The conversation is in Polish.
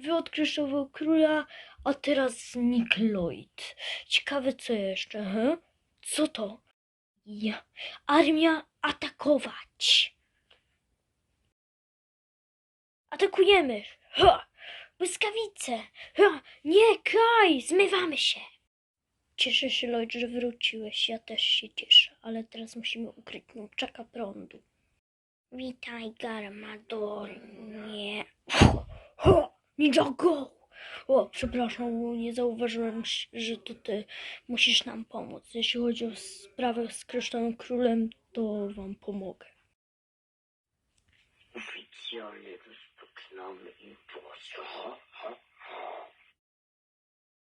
wy od Kryształowego Króla, a teraz Nick Lloyd. Ciekawe co jeszcze, he? Co to? Ja. Armia atakować. Atakujemy. Ha! Błyskawice. Ha! Nie, Kaj, zmywamy się. Cieszę się, Lloyd, że wróciłeś. Ja też się cieszę, ale teraz musimy ukryć czeka prądu. Witaj, Garmadonie. Ho, Ninjago! O, przepraszam, nie zauważyłem, że ty musisz nam pomóc. Jeśli chodzi o sprawę z Kryształowym Królem, to wam pomogę. Oficjalnie rozpoczynamy imprezę.